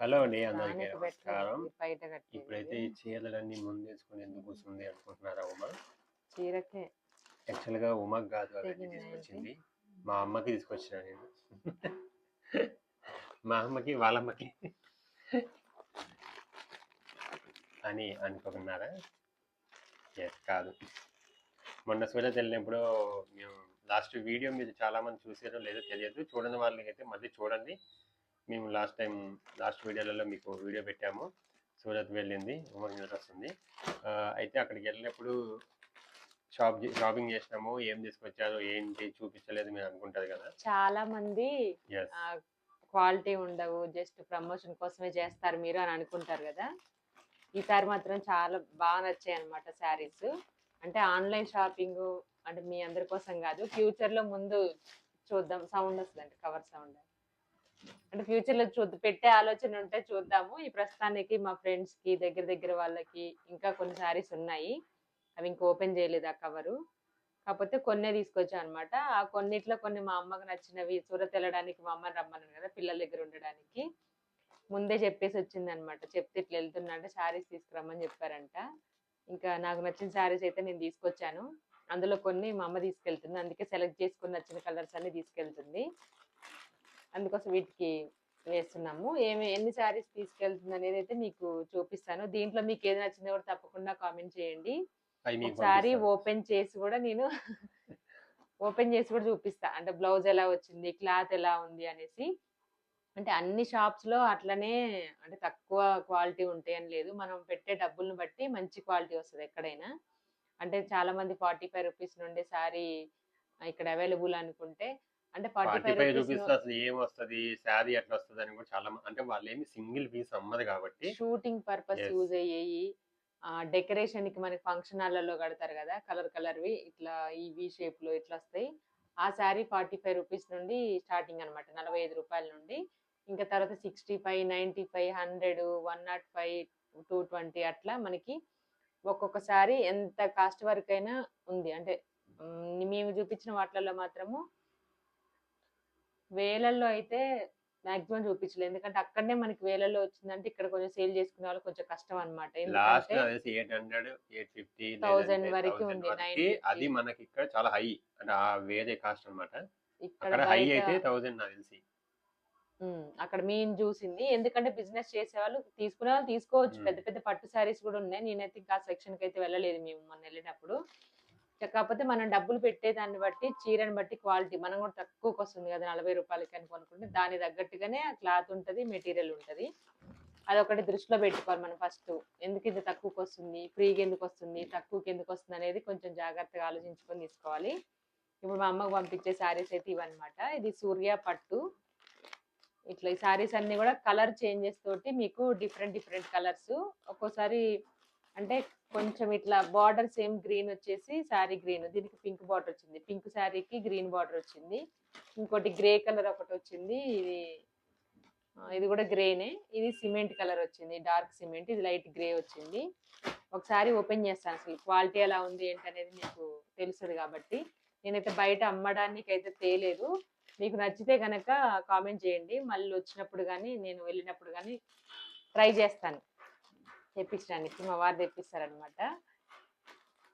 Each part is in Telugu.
హలో అండి అందరికీ నమస్కారం. ఇప్పుడైతే ఈ చీరలన్నీ ముందేసుకుని ఎందుకు కూర్చుంది అనుకుంటున్నారా ఉమ? చీరకే. యాక్చువల్గా ఉమకు కాదు తీసుకొచ్చింది. మా అమ్మకి తీసుకొచ్చిన నేను. మా అమ్మకి వాళ్ళమ్మకి. అని అనుకుంటున్నారా? ఎస్ కాదు. మొన్న సూరత్ వెళ్ళినప్పుడు మేము లాస్ట్ వీడియో మీరు చాలా మంది చూసారో లేదో తెలియదు. చూడని వాళ్ళకి అయితే మళ్ళీ చూడండి. మేము లాస్ట్ టైం లాస్ట్ వీడియోలలో మీకు వీడియో పెట్టాము. సూరత్ వెళ్ళింది ఉమర్ మీద వస్తుంది. అయితే అక్కడికి వెళ్ళినప్పుడు షాప్ షాపింగ్ చేసినాము. ఏం తీసుకొచ్చారు ఏంటి చూపించలేదు మీరు అనుకుంటారు కదా? చాలా మంది క్వాలిటీ ఉండవు జస్ట్ ప్రమోషన్ కోసమే చేస్తారు మీరు అని అనుకుంటారు కదా? ఈసారి మాత్రం చాలా బాగా నచ్చాయి అనమాట శారీస్. అంటే ఆన్లైన్ షాపింగ్ అంటే మీ అందరి కోసం కాదు ఫ్యూచర్లో ముందు చూద్దాం. సౌండ్ వస్తుంది కవర్ సౌండ్. అంటే ఫ్యూచర్లో చూద్దాం పెట్టే ఆలోచన ఉంటే చూద్దాము. ఈ ప్రస్తుతానికి మా ఫ్రెండ్స్కి దగ్గర దగ్గర వాళ్ళకి ఇంకా కొన్ని శారీస్ ఉన్నాయి. అవి ఇంకా ఓపెన్ చేయలేదు ఆ కవరు కాకపోతే కొన్నే తీసుకొచ్చాం అనమాట ఆ కొన్నిట్లో కొన్ని మా అమ్మకు నచ్చినవి సూరత్ వెళ్ళడానికి మా అమ్మని రమ్మన్నాను కదా పిల్లల దగ్గర ఉండడానికి. ముందే చెప్పేసి వచ్చింది అనమాట చెప్తే ఇట్లా వెళ్తున్నా అంటే శారీస్ తీసుకురమ్మని చెప్పారంట. ఇంకా నాకు నచ్చిన శారీస్ అయితే నేను తీసుకొచ్చాను. అందులో కొన్ని మా అమ్మ తీసుకెళ్తుంది. అందుకే సెలెక్ట్ చేసుకుని నచ్చిన కలర్స్ అన్ని తీసుకెళ్తుంది. అందుకోసం వీటికి వేస్తున్నాము. ఏమి ఎన్ని శారీస్ తీసుకెళ్తుంది అనేది అయితే మీకు చూపిస్తాను. దీంట్లో మీకు ఏది నచ్చిందో కూడా తప్పకుండా కామెంట్ చేయండి. పంపిస్తాను. ఓపెన్ చేసి కూడా నేను ఓపెన్ చేసి కూడా చూపిస్తా. అంటే బ్లౌజ్ ఎలా వచ్చింది క్లాత్ ఎలా ఉంది అనేసి. అంటే అన్ని షాప్స్లో అట్లనే అంటే తక్కువ క్వాలిటీ ఉంటాయి అని లేదు. మనం పెట్టే డబ్బులను బట్టి మంచి క్వాలిటీ వస్తుంది ఎక్కడైనా. అంటే చాలా మంది ఫార్టీ ఫైవ్ రూపీస్ నుండి సారీ ఇక్కడ అవైలబుల్ అనుకుంటే అంటే ఫార్టీ ఫైవ్ రూపీస్ అసలు ఏం వస్తుంది శారీ ఎట్లా వస్తుంది అని కూడా చాలా అంటే వాళ్ళు ఏమి సింగిల్ పీస్ అమ్మదు కాబట్టి షూటింగ్ పర్పస్. యూజ్ అయ్యేవి డెకరేషన్కి మనకి ఫంక్షన్ హాల్లో కడతారు కదా కలర్ కలర్వి ఇట్లా ఈ వి షేప్లో ఇట్లా వస్తాయి ఆ శారీ ఫార్టీ ఫైవ్ రూపీస్ నుండి స్టార్టింగ్ అనమాట నలభై ఐదు రూపాయల నుండి. ఇంకా తర్వాత sixty five ninety five hundred one naught five two twenty అట్లా మనకి ఒక్కొక్కసారి ఎంత కాస్ట్ వరకు అయినా ఉంది. అంటే మేము చూపించిన వాటిలలో మాత్రము వేలల్లో అయితే మాక్సిమం చూపించలేదు ఎందుకంటే అక్కడనే మనకి వేలల్లో వచ్చిందంటే ఇక్కడ కొంచెం సేల్ చేసుకునే వాళ్ళు కొంచెం కష్టం అనమాట లాస్ట్ ఎందుకంటే ఎయిట్ హండ్రెడ్ ఎయిట్ ఫిఫ్టీ 1000 వరకు ఉంది, 950. అది మనకి ఇక్కడ చాలా హై. అంటే ఆ వేరే కాస్ట్ అన్నమాట. ఇక్కడ అక్కడ హై అయితే థౌసండ్ నాకు తెలిసి. అక్కడ మేము చూసింది. ఎందుకంటే బిజినెస్ చేసే వాళ్ళు తీసుకునే వాళ్ళు తీసుకోవచ్చు. పెద్ద పెద్ద పట్టు శారీస్ కూడా ఉన్నాయి. నేనైతే ఇంకా సెక్షన్కి అయితే వెళ్ళలేదు మేము మొన్న వెళ్ళినప్పుడు. కాకపోతే మనం డబ్బులు పెట్టే దాన్ని బట్టి చీరని బట్టి క్వాలిటీ మనం కూడా తక్కువకి వస్తుంది కదా నలభై రూపాయలకి అని కొనుక్కుంటే దాని తగ్గట్టుగానే క్లాత్ ఉంటుంది మెటీరియల్ ఉంటుంది. అదొకటి దృష్టిలో పెట్టుకోవాలి మనం ఫస్ట్. ఎందుకు ఇది తక్కువకి వస్తుంది ఫ్రీగా ఎందుకు వస్తుంది తక్కువకి ఎందుకు వస్తుంది అనేది కొంచెం జాగ్రత్తగా ఆలోచించుకొని తీసుకోవాలి. ఇప్పుడు మా అమ్మకు పంపించే శారీస్ అయితే ఇవన్నమాట. ఇది సూర్య పట్టు. ఇట్లా ఈ శారీస్ అన్ని కూడా కలర్ చేంజెస్ తోటి మీకు డిఫరెంట్ డిఫరెంట్ కలర్స్. ఒక్కోసారి అంటే కొంచెం ఇట్లా బార్డర్ సేమ్ గ్రీన్ వచ్చేసి శారీ గ్రీన్ దీనికి పింక్ బార్డర్ వచ్చింది. పింక్ శారీకి గ్రీన్ బార్డర్ వచ్చింది. ఇంకోటి గ్రే కలర్ ఒకటి వచ్చింది. ఇది ఇది కూడా గ్రేనే ఇది సిమెంట్ కలర్ వచ్చింది. డార్క్ సిమెంట్ ఇది లైట్ గ్రే వచ్చింది. ఒకసారి ఓపెన్ చేస్తాను అసలు. క్వాలిటీ ఎలా ఉంది ఏంటనేది మీకు తెలుస్తుంది కాబట్టి. నేనైతే బయట అమ్మడానికి అయితే తేలేదు. మీకు నచ్చితే కనుక కామెంట్ చేయండి. మళ్ళీ వచ్చినప్పుడు కానీ నేను వెళ్ళినప్పుడు కానీ ట్రై చేస్తాను. తెప్పించడానికి మా వారు తెప్పిస్తారనమాట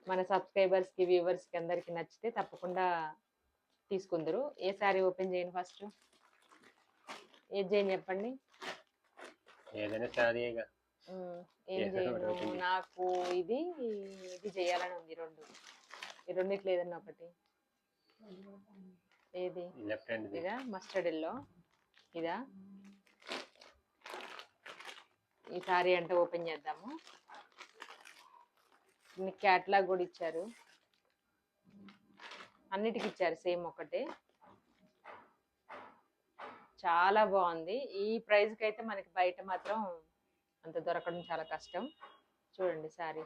మన సబ్స్క్రైబర్స్కి వ్యూవర్స్కి అందరికి నచ్చితే తప్పకుండా తీసుకుందరు. ఏ సారీ ఓపెన్ చేయండి ఫస్ట్? ఏది చేయని చెప్పండి? ఏదైనా ఏం చేయను. నాకు ఇది ఇది చేయాలని ఉంది ఈ రెండు. ఈ రెండిట్లో ఏదన్నా ఒకటి. ఏది? లెఫ్ట్ హ్యాండ్ ఇదా? Mustard yellow. ఇదా? ఈ సారీ అంటే ఓపెన్ చేద్దాము. క్యాట్లాగ్ కూడా ఇచ్చారు. అన్నిటికి ఇచ్చారు సేమ్ ఒకటే. చాలా బాగుంది. ఈ ప్రైస్కి అయితే మనకి బయట మాత్రం అంత దొరకడం చాలా కష్టం. చూడండి సారీ.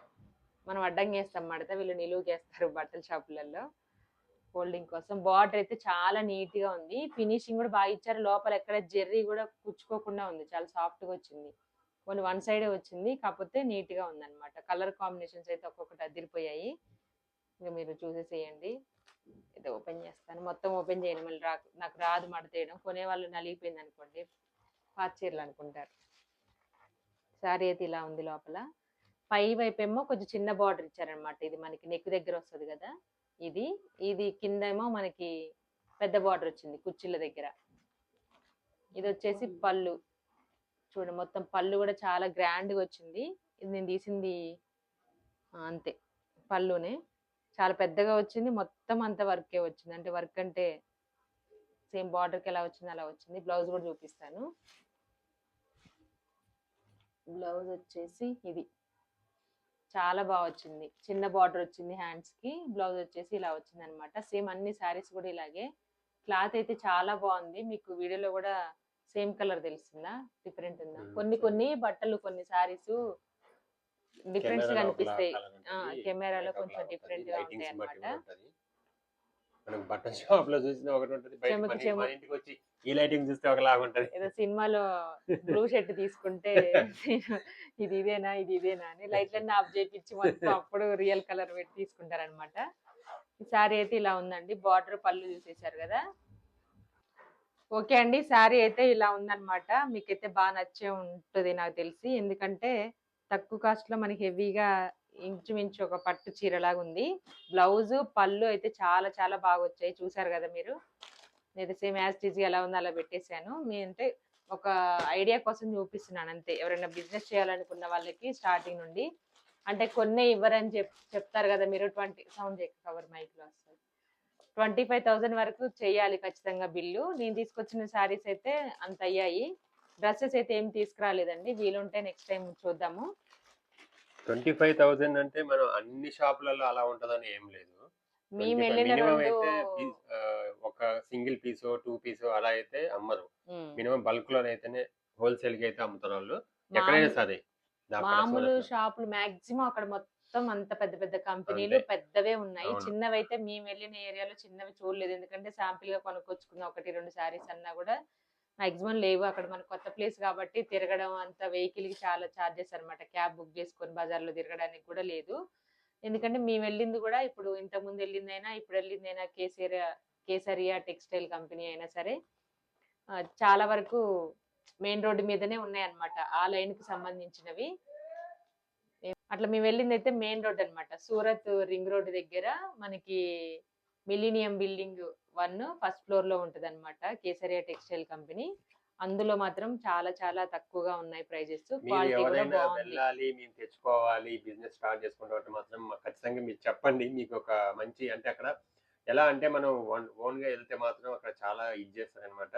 మనం అడ్డంగా వేస్తాం మడత వీళ్ళు నిలువు చేస్తారు బట్టల షాపులలో. ఫోల్డింగ్ కోసం. బార్డర్ అయితే చాలా నీట్గా ఉంది. ఫినిషింగ్ కూడా బాగా ఇచ్చారు. లోపల ఎక్కడ జెర్రీ కూడా కుచ్చుకోకుండా ఉంది. చాలా సాఫ్ట్గా వచ్చింది. కొన్ని వన్ సైడే వచ్చింది. కాకపోతే నీట్గా ఉందన్నమాట. కలర్ కాంబినేషన్స్ అయితే ఒక్కొక్కటి అదిరిపోయాయి. ఇంకా మీరు చూసేసేయండి. అయితే ఓపెన్ చేస్తాను. మొత్తం ఓపెన్ చేయను మళ్ళీ రా నాకు రాదు మడత కొనేవాళ్ళు నలిగిపోయింది అనుకోండి. పాత చీరలు అనుకుంటారు. శారీ అయితే ఇలా ఉంది లోపల. పై వైపు ఏమో కొంచెం చిన్న బార్డర్ ఇచ్చారనమాట ఇది మనకి నెక్ దగ్గర వస్తుంది కదా. ఇది ఇది కిందేమో మనకి పెద్ద బార్డర్ వచ్చింది కుర్చీల దగ్గర. ఇది వచ్చేసి పళ్ళు. చూడండి మొత్తం పళ్ళు కూడా చాలా గ్రాండ్గా వచ్చింది. ఇది నేను తీసింది అంతే పళ్ళునే. చాలా పెద్దగా వచ్చింది మొత్తం అంత వర్కే వచ్చింది. అంటే వర్క్ అంటే సేమ్ బార్డర్కి ఎలా వచ్చింది అలా వచ్చింది. బ్లౌజ్ కూడా చూపిస్తాను. బ్లౌజ్ వచ్చేసి ఇది. చాలా బాగా వచ్చింది. చిన్న బార్డర్ వచ్చింది హ్యాండ్స్కి బ్లౌజ్ వచ్చేసి ఇలా వచ్చింది అనమాట సేమ్ అన్ని శారీస్ కూడా ఇలాగే. క్లాత్ అయితే చాలా బాగుంది. మీకు వీడియోలో కూడా సేమ్ కలర్ తెలుస్తుందా డిఫరెంట్ ఉందా కొన్ని. కొన్ని బట్టలు కొన్ని శారీస్ డిఫరెన్స్ కనిపిస్తాయి. కెమెరాలో కొంచెం ఉంటుంది, గా ఉంటాయి అన్నమాట. మనకు బట్టల షాప్లో చూసిన ఒకటి ఉంటుంది. బయట చెమకు మన- చెమకు. మన ఇంటికి వచ్చి ఈ లైటింగ్ చూస్తే ఒకలాగా ఉంటది. ఏదో సినిమాలో బ్లూ షర్ట్ తీసుకుంటే ఇది ఇదేనా ఇది ఇదేనా అని లైట్లన్నీ ఆఫ్ చేపించి మొత్తం అప్పుడు రియల్ కలర్ పెట్టి తీసుకుంటారనమాట ఈ శారీ అయితే ఇలా ఉందండి. బార్డర్ పళ్ళు చూసేశారు కదా? ఓకే అండి. శారీ అయితే ఇలా ఉందన్నమాట. మీకైతే బాగా నచ్చే ఉంటుంది నాకు తెలిసి. ఎందుకంటే తక్కువ కాస్ట్లో మనకి హెవీగా ఇంచుమించు ఒక పట్టు చీరలాగా ఉంది బ్లౌజ్ పళ్ళు అయితే చాలా చాలా బాగా వచ్చాయి చూసారు కదా మీరు? నేను సేమ్ యాజ్ టీజీ ఎలా ఉందో అలా పెట్టేశాను. మీ అంటే ఒక ఐడియా కోసం చూపిస్తున్నాను అంతే. ఎవరైనా బిజినెస్ చేయాలనుకున్న వాళ్ళకి స్టార్టింగ్ నుండి. అంటే కొన్ని ఇవ్వరని చెప్ చెప్తారు కదా మీరు? ట్వంటీ సౌండ్ కవర్ మైక్లో వస్తారు ట్వంటీ ఫైవ్ థౌసండ్ వరకు చేయాలి ఖచ్చితంగా బిల్లు. నేను తీసుకొచ్చిన శారీస్ అయితే అంత అయ్యాయి. డ్రెస్సెస్ అయితే ఏం తీసుకురాలేదండి. వీలుంటే నెక్స్ట్ టైం చూద్దాము. ట్వంటీ ఫైవ్ థౌసండ్ అంటే మనం అన్ని షాపులలో అలా ఉంటదని ఏం లేదు. మేము 25 వెళ్ళిన ఒక సింగిల్ పీస్ టూ పీస్ అలా అయితే అమ్మరు. మినిమం బల్క్లో అయితేనే హోల్సేల్కి అయితే అమ్ముతారు వాళ్ళు ఎక్కడైనా మామూలు- సరే మామూలు. షాపులు మాక్సిమం అక్కడ మొత్తం అంత పెద్ద పెద్ద కంపెనీలు. పెద్దవే ఉన్నాయి. అవును. చిన్నవి అయితే మేము వెళ్ళిన ఏరియాలో చిన్నవి చూడలేదు. ఎందుకంటే శాంపిల్గా కొనుక్కొచ్చుకున్న ఒకటి రెండు శారీస్ అన్నా కూడా మాక్సిమం లేవు. అక్కడ మన కొత్త ప్లేస్ కాబట్టి తిరగడం అంత వెహికల్కి చాలా చార్జెస్ అన్నమాట. క్యాబ్ బుక్ చేసుకొని బజార్లో తిరగడానికి కూడా లేదు. ఎందుకంటే మేము వెళ్ళింది కూడా ఇప్పుడు ఇంతకు ముందు వెళ్ళిందైనా ఇప్పుడు వెళ్ళిందైనా కేసరియా కేసరియా టెక్స్టైల్ కంపెనీ అయినా సరే చాలా వరకు మెయిన్ రోడ్డు మీదనే ఉన్నాయన్నమాట. ఆ లైన్కి సంబంధించినవి. అట్లా మేము వెళ్ళింది అయితే మెయిన్ రోడ్ అన్నమాట. సూరత్ రింగ్ రోడ్ దగ్గర మనకి మిలీనియం బిల్డింగ్ వన్ ఫస్ట్ ఫ్లోర్లో ఉంటది అనమాట కేసరియా టెక్స్టైల్ కంపెనీ. అందులో మాత్రం చాలా చాలా తక్కువగా ఉన్నాయి ప్రైజెస్. వెళ్ళాలి మేము తెచ్చుకోవాలి బిజినెస్ స్టార్ట్ చేసుకుంటే మాత్రం ఖచ్చితంగా మీరు చెప్పండి మీకు ఒక మంచి అంటే అక్కడ ఎలా అంటే మనం ఓన్గా వెళ్తే మాత్రం అక్కడ చాలా ఇది చేస్తారు అనమాట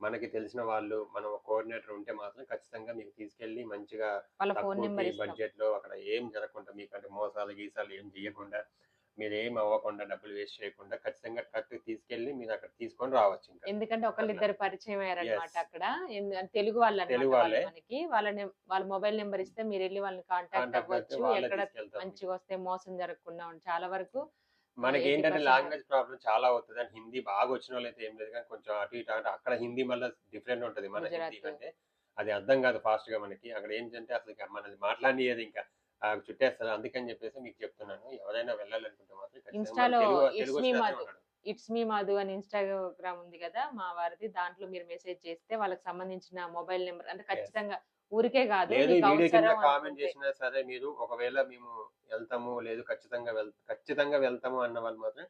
మనకి తెలిసిన వాళ్ళు మనం కోఆర్డినేటర్ ఉంటే మాత్రం ఖచ్చితంగా మీకు తీసుకెళ్ళి మంచిగా బడ్జెట్లో అక్కడ ఏం జరగకుండా మీకు అంటే మోసాలు గీసాలు ఏం చేయకుండా మీరు ఏం అవ్వకుండా డబ్బులు వేస్ట్ చేయకుండా ఖచ్చితంగా కరెక్ట్ తీసుకెళ్ళి మీరు అక్కడ తీసుకొని రావచ్చు ఎందుకంటే ఒకళ్ళిద్దరు పరిచయం అయ్యారనమాట. అక్కడ. తెలుగు వాళ్ళు తెలుగు వాళ్ళు. మనకి. వాళ్ళ నెం- వాళ్ళ మొబైల్ నెంబర్ ఇస్తే మీరు వెళ్ళి వాళ్ళని కాంటాక్ట్ అవ్వచ్చు. ఎక్కడ మంచిగా వస్తే మోసం జరగకుండా చాలా వరకు మనకి 80% ఏంటంటే లాంగ్వేజ్ ప్రాబ్లం చాలా అవుతుంది. అని హిందీ బాగా వచ్చిన వాళ్ళు అయితే ఏం లేదు కానీ కొంచెం అటు ఇటు అంటే అక్కడ హిందీ మళ్ళీ డిఫరెంట్ ఉంటుంది మన. హిందీ కంటే. అది అర్థం కాదు ఫాస్ట్గా మనకి. అక్కడ ఏంటంటే అసలు మనది మాట్లాడియది ఇంకా. చుట్టేస్తారు. అందుకని చెప్పేసి మీకు చెప్తున్నాను. ఎవరైనా వెళ్ళాలనుకుంటే మాత్రం ఇన్స్టాలో. ఇట్స్ మీ మధు అని ఇన్స్టాగ్రామ్ ఉంది కదా మా వారిది. దాంట్లో మీరు మెసేజ్ చేస్తే వాళ్ళకి సంబంధించిన మొబైల్ నెంబర్ అంటే ఖచ్చితంగా ఊరికే కాదు లేదు ఈ మీకు వీడియో కింద అవసరం కామెంట్. చేసినా సరే మీరు ఒకవేళ మేము వెళ్తాము లేదు ఖచ్చితంగా వెళ్ ఖచ్చితంగా వెళ్తాము అన్న వాళ్ళు మాత్రం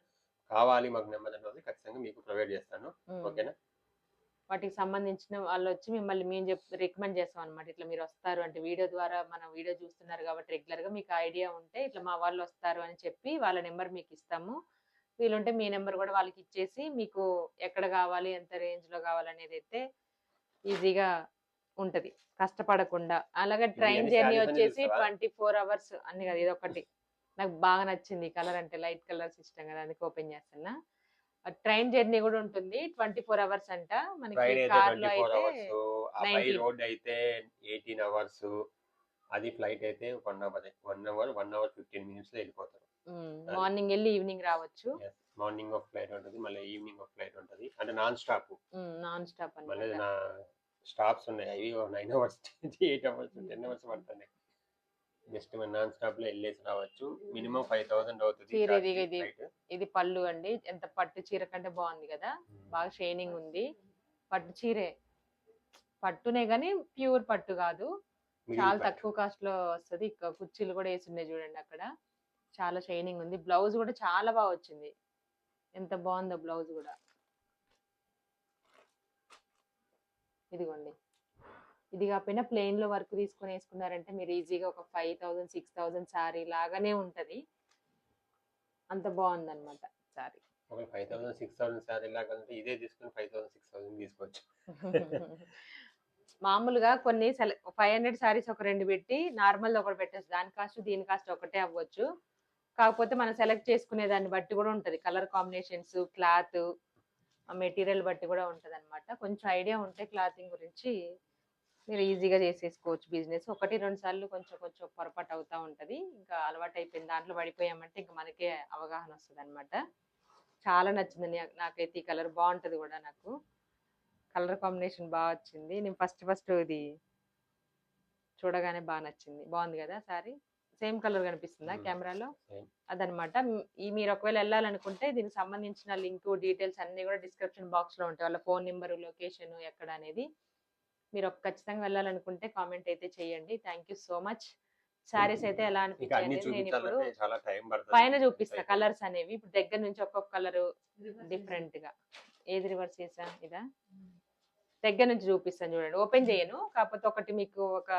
కావాలి మాకు నెంబర్ అన్నది ఖచ్చితంగా మీకు ప్రొవైడ్ చేస్తాను. ఓకేనా వాటికి సంబంధించిన వాళ్ళు వచ్చి మిమ్మల్ని మేము చెప్ రికమెండ్ చేస్తాం అనమాట ఇట్లా మీరు వస్తారు అంటే వీడియో ద్వారా మన వీడియో చూస్తున్నారు కాబట్టి రెగ్యులర్గా మీకు ఐడియా ఉంటే ఇట్లా మా వాళ్ళు వస్తారు అని చెప్పి వాళ్ళ నెంబర్ మీకు ఇస్తాము వీలుంటే మీ నెంబర్ కూడా వాళ్ళకి ఇచ్చేసి మీకు ఎక్కడ కావాలి ఎంత రేంజ్లో కావాలనేది అయితే ఈజీగా ఉంటది. కష్టపడకుండా. అలాగే ట్రైన్ జర్నీ వచ్చేసి? ట్వంటీ ఫోర్ అవర్స్ అన్ని కదా. ఇది ఒకటి. నాకు బాగా నచ్చింది. కలర్ అంటే లైట్ కలర్స్ ఇష్టం కదా అందుకే ఓపెన్ చేస్తున్నా. ట్రైన్ జర్నీ కూడా ఉంటుంది. ట్వంటీ ఫోర్ అవర్స్ అంట. మనకి కార్లో అయితే అవర్స్. ఆ బై 19. రోడ్ అయితే ఎయిటీన్ అవర్స్. అది ఫ్లైట్ అయితే one hour one hour one hour fifteen మినిట్స్లో వెళ్ళిపోతారు మార్నింగ్ వెళ్ళి ఈవినింగ్ రావచ్చు. మార్నింగ్ ఆఫ్ ఫ్లైట్ ఉంటుంది. మళ్ళీ ఈవినింగ్ ఆఫ్ ఫ్లైట్ ఉంటుంది. అంటే నాన్ స్టాప్. నాన్ స్టాప్ మళ్ళీ నా స్టాప్స్ ఉన్నాయి. అవి nine hours eight hours ten hours పడుతుంది జస్ట్ మన నాన్ స్టాప్లో వెళ్ళేసి రావచ్చు. మినిమం ఫైవ్ థౌసండ్ అవుతుంది ఇది- పళ్ళు అండి. ఎంత పట్టు చీర కంటే బాగుంది కదా. బాగా షైనింగ్ ఉంది. పట్టు చీరే. పట్టునే గానీ ప్యూర్ పట్టు కాదు. చాలా తక్కువ కాస్ట్లో వస్తది. కుర్చీలు కూడా వేసి ఉన్నాయి చూడండి అక్కడ. చాలా షైనింగ్ ఉంది. బ్లౌజ్ కూడా చాలా బాగా వచ్చింది. ఎంత బాగుందో బ్లౌజ్ కూడా. ఇదిగోండి. ఇది కాకపోయినా ప్లెయిన్లో వర్క్ తీసుకొని వేసుకున్నారంటే మీరు ఈజీగా ఒక five thousand six thousand sari లాగానే ఉంటది. అంత బాగుంది అనమాట ఒక five thousand six thousand sari లాగా ఇదే తీసుకుని ఫైవ్ థౌసండ్ సిక్స్ థౌసండ్ తీసుకోవచ్చు. మామూలుగా కొన్ని ఫైవ్ హండ్రెడ్ సారీస్ ఒక రెండు పెట్టి నార్మల్ ఒకటి పెట్టచ్చు. దాని కాస్ట్ దీని కాస్ట్ ఒకటే అవ్వచ్చు. కాకపోతే మనం సెలెక్ట్ చేసుకునే దాన్ని బట్టి కూడా ఉంటది. కలర్ కాంబినేషన్స్ క్లాత్ మెటీరియల్ బట్టి కూడా ఉంటుంది అనమాట కొంచెం ఐడియా ఉంటే క్లాతింగ్ గురించి మీరు ఈజీగా చేసేసుకోవచ్చు బిజినెస్. ఒకటి రెండు సార్లు కొంచెం కొంచెం పొరపాటు అవుతా ఉంటుంది. ఇంకా అలవాటు అయిపోయింది దాంట్లో పడిపోయామంటే ఇంకా మనకే అవగాహన వస్తుంది అనమాట చాలా నచ్చింది నాకైతే ఈ కలర్ బాగుంటుంది కూడా నాకు. కలర్ కాంబినేషన్ బాగా వచ్చింది. నేను ఫస్ట్ ఫస్ట్ ఇది చూడగానే బాగా నచ్చింది. బాగుంది కదా సారీ? సేమ్ కలర్ కనిపిస్తుందా. కెమెరాలో. అదనమాట. ఈ మీరు ఒకవేళ వెళ్ళాలనుకుంటే దీనికి సంబంధించిన లింక్ డీటెయిల్స్ అన్ని కూడా డిస్క్రిప్షన్ బాక్స్లో ఉంటాయి. వాళ్ళ ఫోన్ నెంబర్ లొకేషన్ ఎక్కడ అనేది. మీరు ఒక ఖచ్చితంగా వెళ్ళాలనుకుంటే కామెంట్ అయితే చేయండి. Thank you so much. Saris అయితే ఎలా అనిపించాయి నేను ఇప్పుడు చూపించాలంటే చాలా టైం పడుతుంది. పైన చూపిస్తా కలర్స్ అనేవి. ఇప్పుడు దగ్గర నుంచి ఒక్కొక్క కలర్ డిఫరెంట్గా ఏది రివర్స్ చేసా? ఇదా? దగ్గర నుంచి చూపిస్తాను చూడండి. ఓపెన్ చేయను. కాకపోతే ఒకటి మీకు ఒక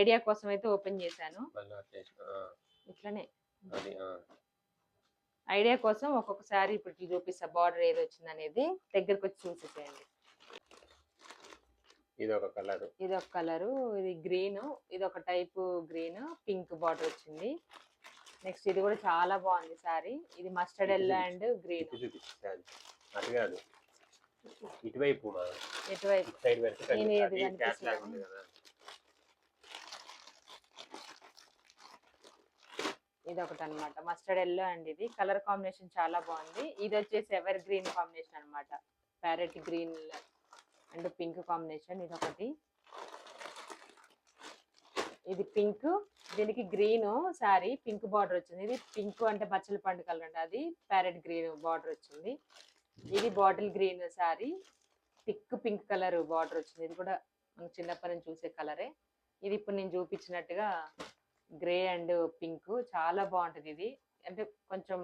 ఐడియా కోసం అయితే ఓపెన్ చేశాను. ఇట్లనే. ఐడియా కోసం ఒక్కొక్కసారి ఇప్పుడు చూపిస్తా. బార్డర్ ఏది వచ్చింది అనేది దగ్గరకు వచ్చి చూసేసేయండి. ఇది ఒక కలర్. ఇది ఒక కలరు. ఇది గ్రీన్. ఇది ఒక టైప్ గ్రీన్. పింక్ బార్డర్ వచ్చింది. నెక్స్ట్ ఇది కూడా చాలా బాగుంది సారీ. ఇది మస్టర్డ్ ఎల్లో అండ్ గ్రీన్. ఇటువైపు సైడ్? ఉంది కదా. ఇది ఒకటి అనమాట మస్టర్డ్ ఎల్లో అండ్ ఇది. కలర్ కాంబినేషన్ చాలా బాగుంది. ఇది వచ్చేసి ఎవర్ గ్రీన్ కాంబినేషన్ అన్నమాట. Parrot green and pink combination ఇది ఒకటి ఇది పింక్ దీనికి గ్రీన్ సారీ. పింక్ బార్డర్ వచ్చింది. ఇది పింక్ అంటే బచ్చల పండు కలర్ అండి అది. ప్యారెట్ గ్రీన్ బార్డర్ వచ్చింది. ఇది bottle green sari thick pink colour border వచ్చింది. ఇది కూడా మనకు చిన్నప్పటి నుంచి చూసే కలరే. ఇది ఇప్పుడు నేను చూపించినట్టుగా గ్రే అండ్ పింక్. చాలా బాగుంటది ఇది. అంటే కొంచెం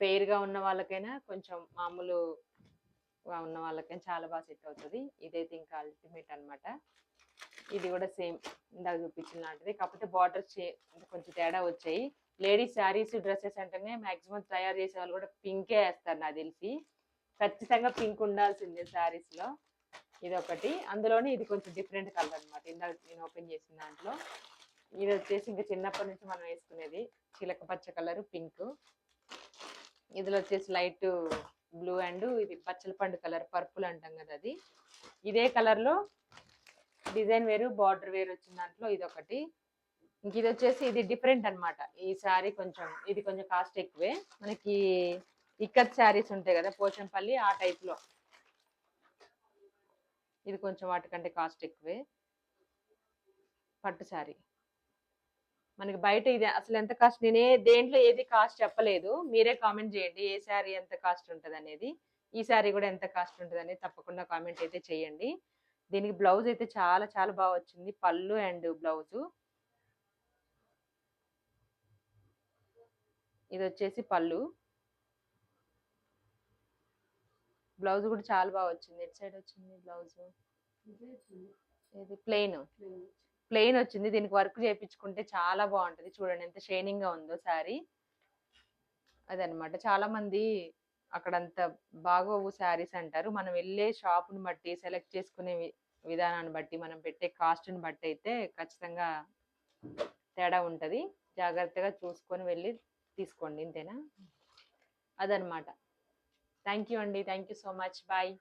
ఫెయిర్గా ఉన్న వాళ్ళకైనా కొంచెం మామూలుగా ఉన్న వాళ్ళకైనా చాలా బాగా సెట్ అవుతుంది. ఇదైతే ఇంకా అల్టిమేట్ అన్నమాట. ఇది కూడా సేమ్ ఇందాక చూపించిన లాంటిది. కాకపోతే బార్డర్స్ కొంచెం తేడా వచ్చాయి. లేడీస్ శారీస్ డ్రెస్సెస్ అంటేనే మాక్సిమం తయారు చేసే వాళ్ళు కూడా పింకే వేస్తారు నాకు తెలిసి. ఖచ్చితంగా పింక్ ఉండాల్సిందే శారీస్లో. ఇదొకటి. ఇది ఒకటి అందులోనే ఇది కొంచెం డిఫరెంట్ కలర్ అనమాట ఇందాక నేను ఓపెన్ చేసిన దాంట్లో. ఇది వచ్చేసి ఇంకా చిన్నప్పటి నుంచి మనం వేసుకునేది చిలక పచ్చ కలర్ పింక్. ఇదిలో వచ్చేసి లైట్ బ్లూ అండ్ ఇది పచ్చల పండు కలర్ పర్పుల్ అంటాం కదా అది. ఇదే కలర్లో డిజైన్ వేరు బార్డర్ వేరు వచ్చిన దాంట్లో ఇది ఒకటి ఇంక ఇది వచ్చేసి ఇది డిఫరెంట్ అనమాట ఈ శారీ కొంచెం ఇది కొంచెం కాస్ట్ ఎక్కువే. మనకి ఇక్కత్ శారీస్ ఉంటాయి కదా పోచంపల్లి ఆ టైప్లో ఇది కొంచెం వాటికంటే కాస్ట్ ఎక్కువే. పట్టు శారీ మనకి బయట ఇది అసలు ఎంత కాస్ట్ నేనే దేంట్లో ఏది కాస్ట్ చెప్పలేదు. మీరే కామెంట్ చేయండి ఏ శారీ ఎంత కాస్ట్ ఉంటుంది అనేది. ఈ శారీ కూడా ఎంత కాస్ట్ ఉంటుంది అనేది తప్పకుండా కామెంట్ అయితే చేయండి. దీనికి బ్లౌజ్ అయితే చాలా చాలా బాగా వచ్చింది. పళ్ళు అండ్ బ్లౌజు. ఇది వచ్చేసి పళ్ళు. బ్లౌజ్ కూడా చాలా బాగా వచ్చింది. ఎట్ సైడ్ వచ్చింది బ్లౌజ్? ఇది ప్లెయిన్. ప్లెయిన్. వచ్చింది. దీనికి వర్క్ చేయించుకుంటే చాలా బాగుంటది. చూడండి ఎంత షైనింగ్గా ఉందో సారీ అదనమాట చాలా మంది అక్కడంత బాగోవు శారీస్ అంటారు. మనం వెళ్ళే షాప్ని బట్టి సెలెక్ట్ చేసుకునే విధానాన్ని బట్టి మనం పెట్టే కాస్ట్ని బట్టి అయితే ఖచ్చితంగా తేడా ఉంటది. జాగ్రత్తగా చూసుకొని వెళ్ళి తీసుకోండి ఇంతేనా? అదనమాట. థ్యాంక్ యూ అండి. Thank you so much. Bye.